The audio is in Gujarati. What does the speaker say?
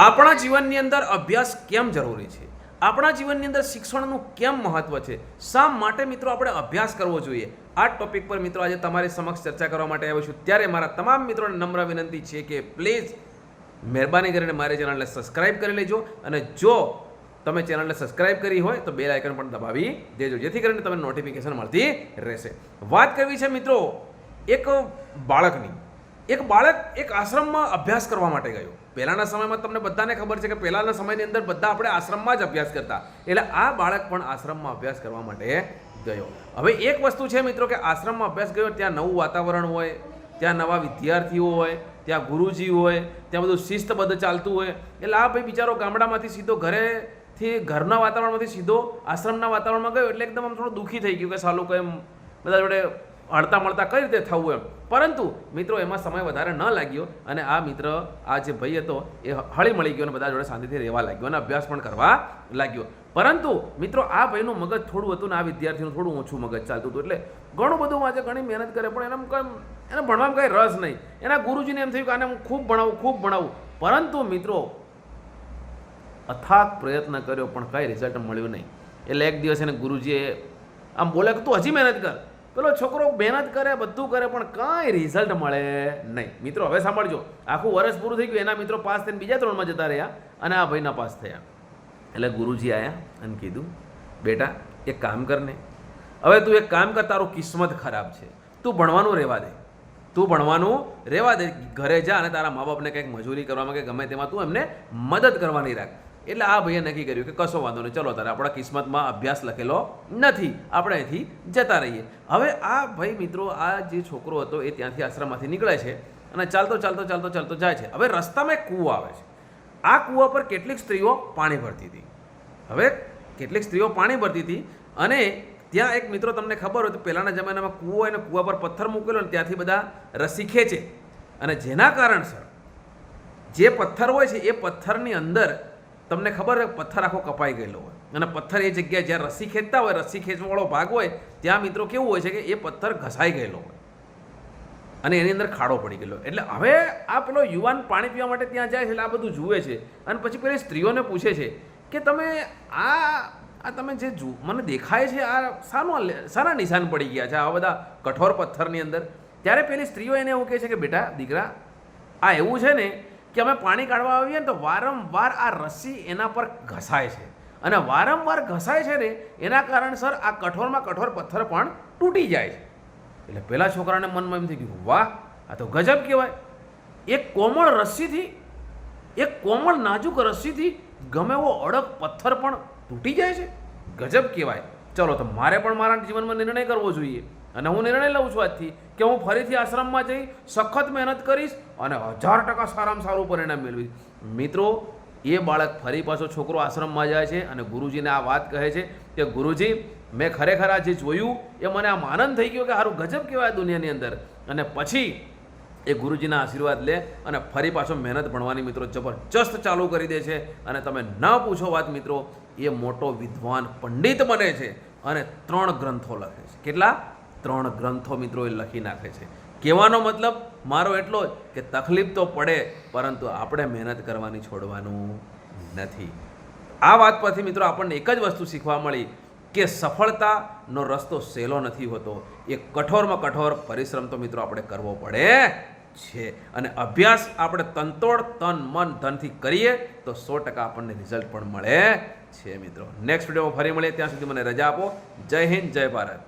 આપણા જીવનની અંદર અભ્યાસ કેમ જરૂરી છે? આપણા જીવનની અંદર શિક્ષણનું કેમ મહત્વ છે? શા માટે મિત્રો આપણે અભ્યાસ કરવો જોઈએ? આ ટોપિક પર મિત્રો આજે તમારી સમક્ષ ચર્ચા કરવા માટે આવ્યો છું. ત્યારે મારા તમામ મિત્રોને નમ્ર વિનંતી છે કે પ્લીઝ મહેરબાની કરીને મારી ચેનલને સબસ્ક્રાઇબ કરી લેજો અને જો તમે ચેનલને સબસ્ક્રાઇબ કરી હોય તો બેલ આઇકન પણ દબાવી દેજો, જેથી કરીને તમને નોટિફિકેશન મળતી રહેશે. વાત કરવી છે મિત્રો એક બાળકની. એક બાળક એક આશ્રમમાં અભ્યાસ કરવા માટે ગયો. પહેલાંના સમયમાં તમને બધાને ખબર છે કે પહેલાંના સમયની અંદર બધા આપણે આશ્રમમાં જ અભ્યાસ કરતા. એટલે આ બાળક પણ આશ્રમમાં અભ્યાસ કરવા માટે ગયો. હવે એક વસ્તુ છે મિત્રો કે આશ્રમમાં અભ્યાસ ગયો ત્યાં નવું વાતાવરણ હોય, ત્યાં નવા વિદ્યાર્થીઓ હોય, ત્યાં ગુરુજી હોય, ત્યાં બધું શિસ્તબદ્ધ ચાલતું હોય. એટલે આ ભાઈ બિચારો ગામડામાંથી સીધો ઘરેથી ઘરના વાતાવરણમાંથી સીધો આશ્રમના વાતાવરણમાં ગયો. એટલે એકદમ આમ થોડું દુઃખી થઈ ગયું કે સાલું કેમ? બધા જોડે હળતા મળતા કઈ રીતે થવું એમ? પરંતુ મિત્રો, એમાં સમય વધારે ન લાગ્યો અને આ મિત્ર, આ જે ભાઈ હતો, એ હળી મળી ગયો અને બધા જોડે શાંતિથી રહેવા લાગ્યો અને અભ્યાસ પણ કરવા લાગ્યો. પરંતુ મિત્રો, આ ભાઈનું મગજ થોડું હતું ને આ વિદ્યાર્થીનું થોડું ઓછું મગજ ચાલતું હતું. એટલે ઘણું બધું વાંચે ઘણી મહેનત કરે, પણ એને કંઈ, એને ભણવામાં કંઈ રસ નહીં. એના ગુરુજીને એમ થયું કે આને હું ખૂબ ભણાવું ખૂબ ભણાવું. પરંતુ મિત્રો, અથાગ પ્રયત્ન કર્યો, પણ કાંઈ રિઝલ્ટ મળ્યું નહીં. એટલે એક દિવસ એને ગુરુજીએ આમ બોલે કે, તું હજી મહેનત કર. પેલો છોકરો મહેનત કરે, બધું કરે, પણ કાંઈ રિઝલ્ટ મળે નહીં. મિત્રો, હવે સાંભળજો. આખું વર્ષ પૂરું થઈ ગયું, એના મિત્રો પાસ થઈને બીજા ત્રણમાં જતા રહ્યા અને આ ભાઈના પાસ થયા. એટલે ગુરુજી આવ્યા અને કીધું, બેટા, એક કામ કરને હવે તું એક કામ કર, તારું કિસ્મત ખરાબ છે. તું ભણવાનું રહેવા દે. તું ભણવાનું રહેવા દે. ઘરે જા અને તારા મા બાપને કંઈક મજૂરી કરવામાં કે ગમે તેમાં તું એમને મદદ કરવાની રાખ. એટલે આ ભાઈએ નક્કી કર્યું કે કશો વાંધો નહીં, ચલો તારે આપણા કિસ્મતમાં અભ્યાસ લખેલો નથી, આપણે અહીંથી જતા રહીએ. હવે આ ભાઈ મિત્રો, આ જે છોકરો હતો એ ત્યાંથી આશ્રમમાંથી નીકળે છે અને ચાલતો ચાલતો ચાલતો ચાલતો જાય છે. હવે રસ્તામાં કૂવો આવે છે. આ કૂવા પર કેટલીક સ્ત્રીઓ પાણી ભરતી હતી. હવે કેટલીક સ્ત્રીઓ પાણી ભરતી હતી અને ત્યાં એક મિત્રો તમને ખબર હોય તો પહેલાંના જમાનામાં કૂવો હોય ને કૂવા પર પથ્થર મૂકેલો ને ત્યાંથી બધા રસી ખેંચે. અને જેના કારણસર જે પથ્થર હોય છે એ પથ્થરની અંદર તમને ખબર પથ્થર આખો કપાઈ ગયેલો હોય. અને પથ્થર એ જગ્યાએ જ્યાં રસી ખેંચતા હોય, રસી ખેંચવાળો ભાગ હોય, ત્યાં મિત્રો કેવું હોય છે કે એ પથ્થર ઘસાઈ ગયેલો હોય. અને એની અંદર ખાડો પડી ગયેલો એટલે હવે આ પેલો યુવાન પાણી પીવા માટે ત્યાં જાય છે, એટલે આ બધું જુએ છે. અને પછી પેલી સ્ત્રીઓને પૂછે છે કે તમે આ આ તમે જે જુ, મને દેખાય છે, આ સારો સારા નિશાન પડી ગયા છે આ બધા કઠોર પથ્થરની અંદર. ત્યારે પેલી સ્ત્રીઓ એને એવું કહે છે કે, બેટા, દીકરા, આ એવું છે ને કે અમે પાણી કાઢવા આવીએ ને તો વારંવાર આ રસ્સી એના પર ઘસાય છે. અને વારંવાર ઘસાય છે ને, એના કારણસર આ કઠોરમાં કઠોર પથ્થર પણ તૂટી જાય છે. એટલે પેલા છોકરાને મનમાં એમ થઈ ગયું વાહ, આ તો ગજબ કહેવાય. એક કોમળ રસ્સીથી એક કોમળ નાજુક રસ્સીથી ગમે એવો અડગ પથ્થર પણ તૂટી જાય છે. ગજબ કહેવાય. ચલો, તો મારે પણ મારા જીવનમાં નિર્ણય કરવો જોઈએ. અને હું નિર્ણય લઉં છું આજથી. કે હું ફરીથી આશ્રમમાં જઈ સખત મહેનત કરીશ અને હજાર ટકા સારામાં સારું પરિણામ મેળવીશ. મિત્રો, એ બાળક ફરી પાછો છોકરો આશ્રમમાં જાય છે અને ગુરુજીને આ વાત કહે છે કે, ગુરુજી, મેં ખરેખર આ જે જોયું, એ મને આમ આનંદ થઈ ગયો કે સારું ગજબ કહેવાય દુનિયાની અંદર. અને પછી એ ગુરુજીના આશીર્વાદ લે અને ફરી પાછો મહેનત ભણવાની મિત્રો જબરજસ્ત ચાલુ કરી દે છે. અને તમે ન પૂછો વાત મિત્રો, એ મોટો વિદ્વાન પંડિત બને છે અને ત્રણ ગ્રંથો લખે છે. કેટલા? ત્રણ ગ્રંથો મિત્રો એ લખી નાખે છે. કહેવાનો મતલબ મારો એટલો જ કે તકલીફ તો પડે, પરંતુ આપણે મહેનત કરવાની છોડવાનું નથી. આ વાત પરથી મિત્રો આપણને એક જ વસ્તુ શીખવા મળી કે સફળતાનો રસ્તો સહેલો નથી હોતો. એ કઠોરમાં કઠોર પરિશ્રમ તો મિત્રો આપણે કરવો પડે છે. અને અભ્યાસ આપણે તનતોડ તન, મન, ધનથી કરીએ તો સો ટકા આપણને રિઝલ્ટ પણ મળે છે મિત્રો. નેક્સ્ટ વિડીયોમાં ફરી મળીએ. ત્યાં સુધી મને રજા આપો. જય હિન્દ, જય ભારત.